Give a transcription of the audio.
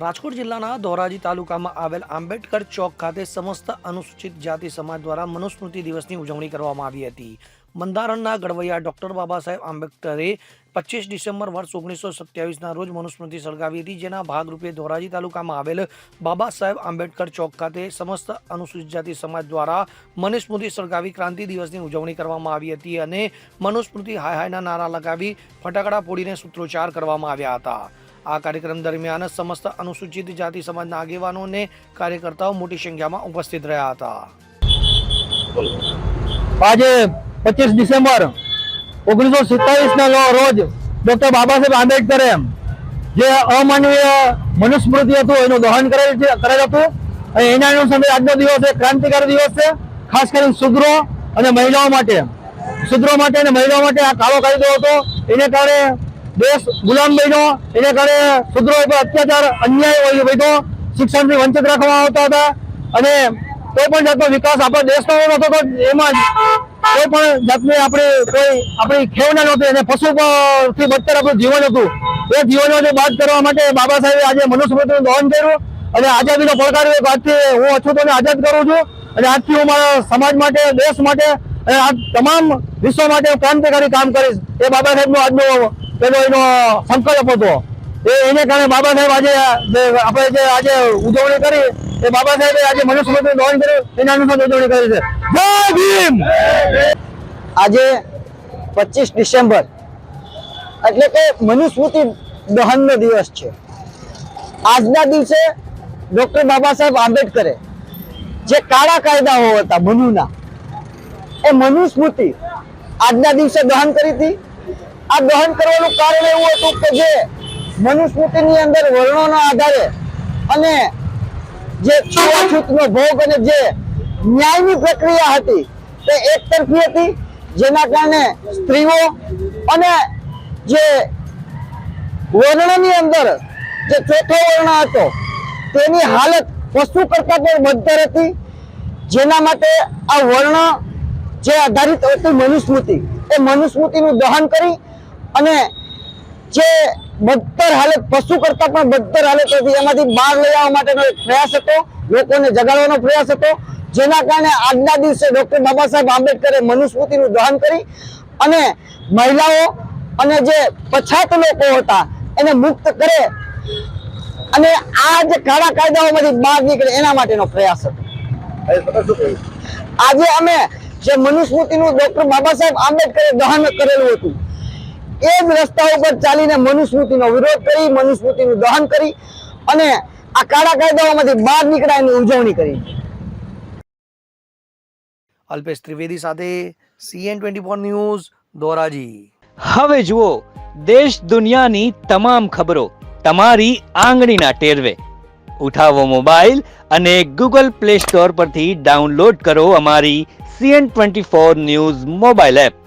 રાજકોટ જિલ્લાના ધોરાજી તાલુકામાં આવેલ આંબેડકર ચોક ખાતે સમસ્ત અનુસૂચિત જાતિ સમાજ દ્વારા મનુસ્મૃતિ દિવસની ઉજવણી કરવામાં આવી હતી. બંધારણના ઘડવૈયા ડોક્ટર બાબા સાહેબ આંબેડકરે પચીસ ડિસેમ્બર વર્ષ ઓગણીસો સત્યાવીસના રોજ મનુસ્મૃતિ સળગાવી હતી. જેના ભાગરૂપે ધોરાજી તાલુકામાં આવેલ બાબા સાહેબ આંબેડકર ચોક ખાતે સમસ્ત અનુસૂચિત જાતિ સમાજ દ્વારા મનુસ્મૃતિ સળગાવી ક્રાંતિ દિવસની ઉજવણી કરવામાં આવી હતી અને મનુસ્મૃતિ હાય હાયના નારા લગાવી ફટાકડા ફોડીને સૂત્રોચ્ચાર કરવામાં આવ્યા હતા. આ કાર્યક્રમ દરમિયાન સમસ્ત અનુસૂચિત જાતિ સમાજના આગેવાનો અને કાર્યકર્તાઓ મોટી સંખ્યામાં ઉપસ્થિત રહ્યા હતા. આજે પચીસ ડિસેમ્બર ઓગણીસો સિત્તાવીસના રોજ ડોક્ટર બાબા સાહેબ આંબેડકરે જે અમાનવીય મનુસ્મૃતિ હતું, એનું દહન કરેલ છે, કરેલ હતું. અને એના અનુસંધાને આજનો દિવસ એ ક્રાંતિકારી દિવસ છે. ખાસ કરીને શુદ્રો અને મહિલાઓ માટે. શુદ્રો માટે અને મહિલાઓ માટે આ કાળો કાયદો હતો. એને કારણે દેશ ગુલામ બન્યો. એને કારણે શુદ્રો ઉપર અત્યાચાર, અન્યાય વધ્યો. શિક્ષણથી વંચિત રાખવામાં આવતા હતા. અને કોઈ પણ જાતનો વિકાસ આપણા દેશનો નહોતો તો એમાં કોઈ પણ જાતની આપણે, કોઈ આપણી ખેવના નહોતી. અને પશુ પ- થી બદતર આપણું જીવન હતું. એ જીવનોને બાદ કરવા માટે બાબા સાહેબે આજે મનુસ્મૃતિનું દહન કર્યું. અને આઝાદીનો પડકાર આજથી હું અછૂતોને આઝાદ કરું છું. અને આજથી હું મારા સમાજ માટે, દેશ માટે અને આ તમામ વિશ્વ માટે ક્રાંતિકારી કામ કરીશ. એ બાબા સાહેબનો આજનો પેલો એનો સંકલ્પ હતો. એ એને કારણે બાબા સાહેબ આજે આપણે જે આજે ઉજવણી કરી, એ બાબા સાહેબે આજે મનુસ્મૃતિનું દહન કર્યું, એના અનુસાર ઉજવણી કરી છે. જય ભીમ! આજે પચીસ ડિસેમ્બર એટલે કે મનુસ્મૃતિ દહનનો દિવસ છે. આજના દિવસે ડોક્ટર બાબા સાહેબ આંબેડકરે જે કાળા કાયદાઓ હતા, મનુના, એ મનુસ્મૃતિ આજના દિવસે દહન કરી હતી. આ દહન કરવાનું કારણ એવું હતું કે જે મનુસ્મૃતિની અંદર વર્ણોના આધારે અને જે છૂતાછૂતનો ભોગ અને જે ન્યાયની પ્રક્રિયા હતી તે એક તરફી હતી, જેના કારણે સ્ત્રીઓ અને જે વર્ણની અંદર જે ચોથો વર્ણ હતો, તેની હાલત પશુ કરતા પણ બદતર હતી, જેના માટે આ વર્ણ જે આધારિત હતી મનુસ્મૃતિ, એ મનુસ્મૃતિનું દહન કરી અને જે બદતર હાલત પશુ કરતા પણ બદતર હાલત હતી એમાંથી બહાર લઈ આવવા માટેનો એક પ્રયાસ હતો, લોકોને જગાડવાનો પ્રયાસ હતો, જેના કારણે આજના દિવસે ડોક્ટર બાબા સાહેબ આંબેડકરે મનુસ્મૃતિનું દહન કરી અને મહિલાઓ અને જે પછાત લોકો હતા, એને મુક્ત કરે અને આ જે કાળા કાયદાઓમાંથી બહાર નીકળે એના માટેનો પ્રયાસ હતો. આજે અમે જે મનુસ્મૃતિનું ડોક્ટર બાબા સાહેબ આંબેડકરે દહન કરેલું હતું એ જ રસ્તા ઉપર ચાલીને મનુસ્મૃતિનો વિરોધ કરી મનુસ્મૃતિનું દહન કરી અને આ કાળા કાયદાઓમાંથી બહાર નીકળ્યા એની ઉજવણી કરી. અલ્પેશ ત્રિવેદી સાથે CN twenty four news Dhoraji. હવે જુઓ દેશ દુનિયાની તમામ ખબરો તમારી આંગળીના ટેરવે. ઉઠાવો મોબાઈલ અને ગૂગલ પ્લે સ્ટોર પરથી ડાઉનલોડ કરો અમારી CN twenty four news mobile app.